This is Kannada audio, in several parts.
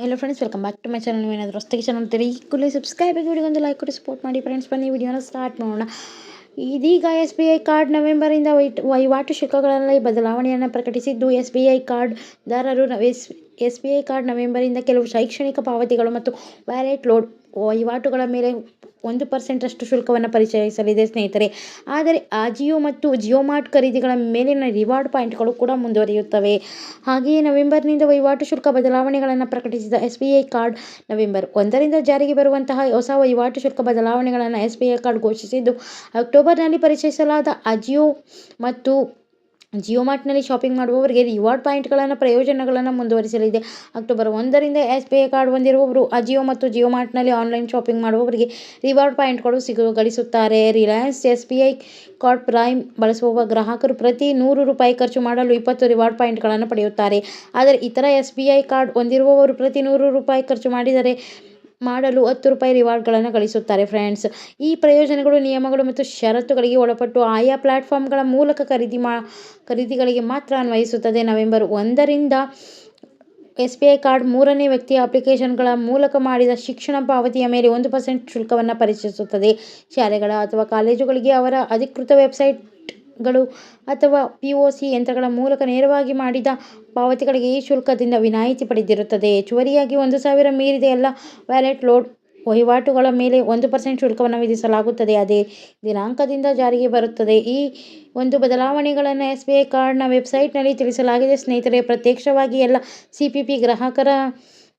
Hello friends welcome back to my channel ಏನಾದರೂ ಹೊಸ್ದಾಗಿ ಚಾನಲ್ ಇದ್ದರೆ ಈ ಕೂಡಲೇ ಸಬ್ಸ್ಕ್ರೈಬ್ ಆಗಿ ವಿಡಿಯೋ ಒಂದು ಲೈಕ್ ಕೊಟ್ಟು ಸಪೋರ್ಟ್ ಮಾಡಿ ಫ್ರೆಂಡ್ಸ್ ಬನ್ನಿ ವಿಡಿಯೋನ ಸ್ಟಾರ್ಟ್ ಮಾಡೋಣ. ಇದೀಗ ಎಸ್ ಬಿ ಐ ಕಾರ್ಡ್ ನವೆಂಬರಿಂದ ವೈಟ್ ವಹಿವಾಟು ಶುಲ್ಕಗಳಲ್ಲಿ ಬದಲಾವಣೆಯನ್ನು ಪ್ರಕಟಿಸಿದ್ದು S B I ಕಾರ್ಡ್ದಾರರು S S B I card ನವೆಂಬರಿಂದ ಕೆಲವು ಶೈಕ್ಷಣಿಕ ಪಾವತಿಗಳು ಮತ್ತು ವ್ಯಾಲೆಟ್ ಲೋಡ್ ವಹಿವಾಟುಗಳ ಮೇಲೆ ಒಂದು ಪರ್ಸೆಂಟಷ್ಟು ಶುಲ್ಕವನ್ನು ಪರಿಚಯಿಸಲಿದೆ ಸ್ನೇಹಿತರೆ. ಆದರೆ ಆಜಿಯೋ ಮತ್ತು ಜಿಯೋಮಾರ್ಟ್ ಖರೀದಿಗಳ ಮೇಲಿನ ರಿವಾರ್ಡ್ ಪಾಯಿಂಟ್ಗಳು ಕೂಡ ಮುಂದುವರಿಯುತ್ತವೆ. ಹಾಗೆಯೇ ನವೆಂಬರ್ನಿಂದ ವಹಿವಾಟು ಶುಲ್ಕ ಬದಲಾವಣೆಗಳನ್ನು ಪ್ರಕಟಿಸಿದ S B I card November ಒಂದರಿಂದ ಜಾರಿಗೆ ಬರುವಂತಹ ಹೊಸ ವಹಿವಾಟು ಶುಲ್ಕ ಬದಲಾವಣೆಗಳನ್ನು ಎಸ್ ಬಿ ಐ ಕಾರ್ಡ್ ಘೋಷಿಸಿದ್ದು, ಅಕ್ಟೋಬರ್ನಲ್ಲಿ ಪರಿಚಯಿಸಲಾದ ಅಜಿಯೋ ಮತ್ತು ಜಿಯೋ ಮಾರ್ಟ್ನಲ್ಲಿ ಶಾಪಿಂಗ್ ಮಾಡುವವರಿಗೆ ರಿವಾರ್ಡ್ ಪಾಯಿಂಟ್ಗಳನ್ನು ಪ್ರಯೋಜನಗಳನ್ನು ಮುಂದುವರಿಸಲಿದೆ. ಅಕ್ಟೋಬರ್ ಒಂದರಿಂದ ಎಸ್ ಬಿ ಐ ಕಾರ್ಡ್ ಹೊಂದಿರುವವರು, ಅಜಿಯೋ ಮತ್ತು ಜಿಯೋ ಮಾರ್ಟ್ನಲ್ಲಿ ಆನ್ಲೈನ್ ಶಾಪಿಂಗ್ ಮಾಡುವವರಿಗೆ ರಿವಾರ್ಡ್ ಪಾಯಿಂಟ್ಗಳು ಸಿಗು ಗಳಿಸುತ್ತಾರೆ Reliance S B I card prime ಬಳಸುವ ಗ್ರಾಹಕರು ಪ್ರತಿ ನೂರು ರೂಪಾಯಿ ಖರ್ಚು ಮಾಡಲು ಇಪ್ಪತ್ತು ರಿವಾರ್ಡ್ ಪಾಯಿಂಟ್ಗಳನ್ನು ಪಡೆಯುತ್ತಾರೆ. ಆದರೆ ಇತರ ಎಸ್ ಬಿ ಐ ಕಾರ್ಡ್ ಹೊಂದಿರುವವರು ಪ್ರತಿ ನೂರು ರೂಪಾಯಿ ಖರ್ಚು ಮಾಡಿದರೆ ಮಾಡಲು ಹತ್ತು ರೂಪಾಯಿ ರಿವಾರ್ಡ್ಗಳನ್ನು ಗಳಿಸುತ್ತಾರೆ ಫ್ರೆಂಡ್ಸ್. ಈ ಪ್ರಯೋಜನಗಳು, ನಿಯಮಗಳು ಮತ್ತು ಷರತ್ತುಗಳಿಗೆ ಒಳಪಟ್ಟು ಆಯಾ ಪ್ಲಾಟ್ಫಾರ್ಮ್ಗಳ ಮೂಲಕ ಖರೀದಿ ಮಾ, ಖರೀದಿಗಳಿಗೆ ಮಾತ್ರ ಅನ್ವಯಿಸುತ್ತದೆ. ನವೆಂಬರ್ ಒಂದರಿಂದ ಎಸ್ ಬಿ ಐ ಕಾರ್ಡ್ ಮೂರನೇ ವ್ಯಕ್ತಿಯ ಅಪ್ಲಿಕೇಶನ್ಗಳ ಮೂಲಕ ಮಾಡಿದ ಶಿಕ್ಷಣ ಪಾವತಿಯ ಮೇಲೆ ಒಂದು ಪರ್ಸೆಂಟ್ ಶುಲ್ಕವನ್ನು ಪರಿಚಯಿಸುತ್ತದೆ. ಶಾಲೆಗಳ ಅಥವಾ ಕಾಲೇಜುಗಳಿಗೆ ಅವರ ಅಧಿಕೃತ ವೆಬ್ಸೈಟ್ಗಳು ಅಥವಾ ಪಿಒಸಿ ಯಂತ್ರಗಳ ಮೂಲಕ ನೇರವಾಗಿ ಮಾಡಿದ ಪಾವತಿಗಳಿಗೆ ಈ ಶುಲ್ಕದಿಂದ ವಿನಾಯಿತಿ ಪಡೆದಿರುತ್ತದೆ. ಹೆಚ್ಚುವರಿಯಾಗಿ ಒಂದು ಸಾವಿರ ಮೀರಿದ ಎಲ್ಲ ವ್ಯಾಲೆಟ್ ಲೋಡ್ ವಹಿವಾಟುಗಳ ಮೇಲೆ ಒಂದು ಪರ್ಸೆಂಟ್ ಶುಲ್ಕವನ್ನು ವಿಧಿಸಲಾಗುತ್ತದೆ. ಅದೇ ದಿನಾಂಕದಿಂದ ಜಾರಿಗೆ ಬರುತ್ತದೆ. ಈ ಒಂದು ಬದಲಾವಣೆಗಳನ್ನು ಎಸ್ ಬಿ ಐ ಕಾರ್ಡ್ನ ವೆಬ್ಸೈಟ್ನಲ್ಲಿ ತಿಳಿಸಲಾಗಿದೆ. ಸ್ನೇಹಿತರೆ, ಪ್ರತ್ಯಕ್ಷವಾಗಿ ಎಲ್ಲ ಸಿ ಪಿ ಪಿ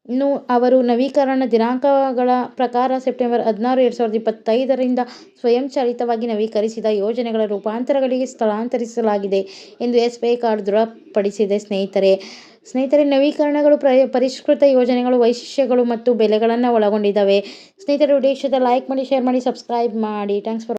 ಗ್ರಾಹಕರನ್ನು ಅವರು ನವೀಕರಣ ದಿನಾಂಕಗಳ ಪ್ರಕಾರ ಸೆಪ್ಟೆಂಬರ್ ಹದಿನಾರು, ಎರಡು ಸಾವಿರದ ಇಪ್ಪತ್ತೈದರಿಂದ ಸ್ವಯಂಚಾಲಿತವಾಗಿ ನವೀಕರಿಸಿದ ಯೋಜನೆಗಳ ರೂಪಾಂತರಗಳಿಗೆ ಸ್ಥಳಾಂತರಿಸಲಾಗಿದೆ ಎಂದು ಎಸ್ ಬಿ ಐ ಕಾರ್ಡ್ ದೃಢಪಡಿಸಿದೆ. ಸ್ನೇಹಿತರೆ ಸ್ನೇಹಿತರೆ, ನವೀಕರಣಗಳು ಪ್ರ, ಪರಿಷ್ಕೃತ ಯೋಜನೆಗಳು, ವೈಶಿಷ್ಟ್ಯಗಳು ಮತ್ತು ಬೆಲೆಗಳನ್ನು ಒಳಗೊಂಡಿದ್ದಾವೆ. ಸ್ನೇಹಿತರೆ, ವಿಡಿಯೋ ಇಷ್ಟ ಲೈಕ್ ಮಾಡಿ, ಶೇರ್ ಮಾಡಿ, ಸಬ್ಸ್ಕ್ರೈಬ್ ಮಾಡಿ. Thanks for